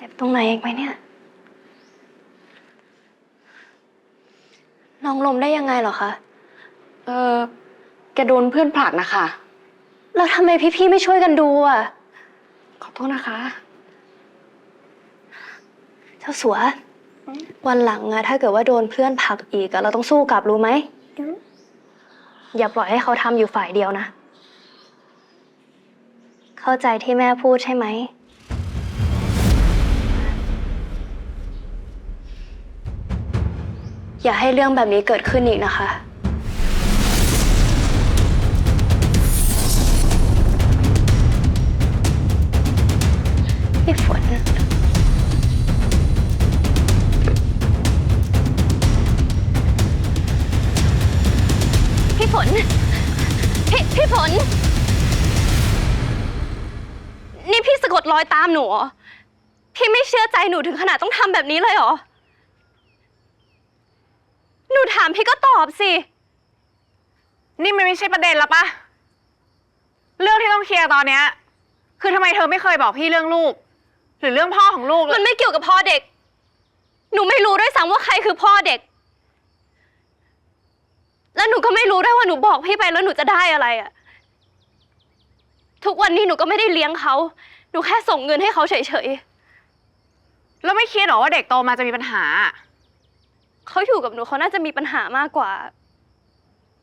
เจ็บตรงไหนอีกไหมเนี่ย น้องลมได้ยังไงเหรอคะ เออแกโดนเพื่อนผลักนะคะ แล้วทำไมพี่ๆไม่ช่วยกันดูอะ ขอโทษนะคะ เจ้าสัว วันหลังอะถ้าเกิดว่าโดนเพื่อนผลักอีกอะเราต้องสู้กลับรู้ไหม อย่าปล่อยให้เขาทำอยู่ฝ่ายเดียวนะ เข้าใจที่แม่พูดใช่ไหม อย่าให้เรื่องแบบนี้เกิดขึ้นอีกนะคะ พี่ฝน พี่ฝน พี่พี่ฝน นี่พี่สะกดรอยตามหนูเหรอ พี่ไม่เชื่อใจหนูถึงขนาดต้องทำแบบนี้เลยเหรอ หนูถามพี่ก็ตอบสิ นี่มันไม่ใช่ประเด็นแล้วปะเรื่องที่ต้องเคลียร์ตอนเนี้ย คือทำไมเธอไม่เคยบอกพี่เรื่องลูก หรือเรื่องพ่อของลูกเลมันยไม่เกี่ยวกับพ่อเด็ก หนูไม่รู้ด้วยซ้ำว่าใครคือพ่อเด็ก แล้วหนูก็ไม่รู้ด้วยว่าหนูบอกพี่ไปแล้วหนูจะได้อะไรอะ ทุกวันนี้หนูก็ไม่ได้เลี้ยงเขา หนูแค่ส่งเงินให้เขาเฉยแล้วไม่คิดหรอว่าเด็กโตมาจะมีปัญหาๆ เขาอยู่กับหนูเขาน่าจะมีปัญหามากกว่า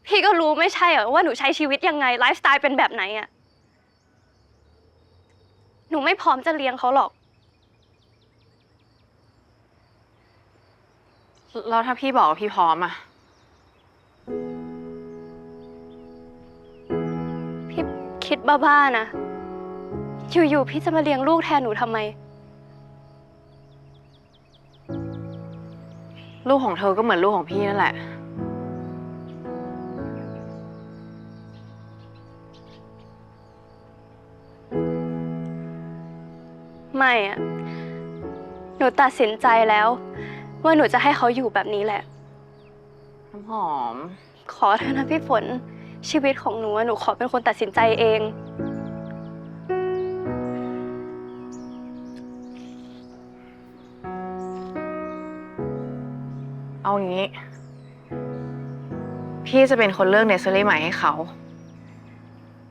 พี่ก็รู้ไม่ใช่เหรอว่าหนูใช้ชีวิตยังไงไลฟ์สไตล์เป็นแบบไหนอะหนูไม่พร้อมจะเลี้ยงเขาหรอก แล้วถ้าพี่บอกว่าพี่พร้อมอะพี่คิดบ้าๆนะ อยู่ๆพี่จะมาเลี้ยงลูกแทนหนูทำไม ลูกของเธอก็เหมือนลูกของพี่นั่นแหละ ไม่อะหนูตัดสินใจแล้ว ว่าหนูจะให้เขาอยู่แบบนี้แหละ น้ำหอม ขอเถอะนะพี่ฝนชีวิตของหนูอะหนูขอเป็นคนตัดสินใจเอง เอางี้ พี่จะเป็นคนเลือกเนสเซอรี่ใหม่ให้เขา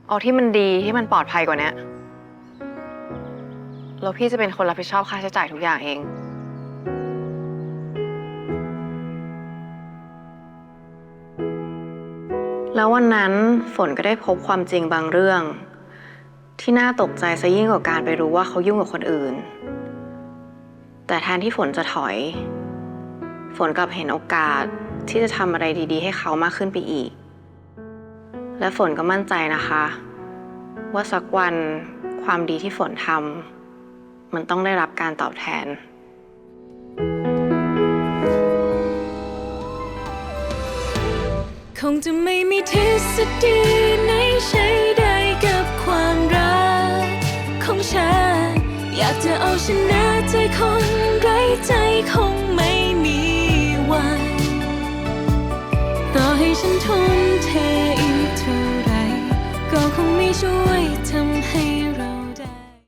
เอาที่มันดีที่มันปลอดภัยกว่านี้แล้วพี่จะเป็นคนรับผิดชอบค่าใช้จ่ายทุกอย่างเอง แล้ววันนั้นฝนก็ได้พบความจริงบางเรื่อง ที่น่าตกใจซะยิ่งกว่าการไปรู้ว่าเขายุ่งกับคนอื่น แต่แทนที่ฝนจะถอย ฝนกลับเห็นโอกาสที่จะทำอะไรดีๆ ให้เขามากขึ้นไปอีก และฝนก็มั่นใจนะคะ ว่าสักวันความดีที่ฝนทำมันต้องได้รับการตอบแทน คงจะไม่มีทฤษฎีไหนใช้ได้กับความรักของฉัน อยากจะเอาชนะใจคนไร้ใจคงไม่ วัน ต่อให้ฉันทุ่มเทอีกเท่าไร ก็คงไม่ช่วยทำให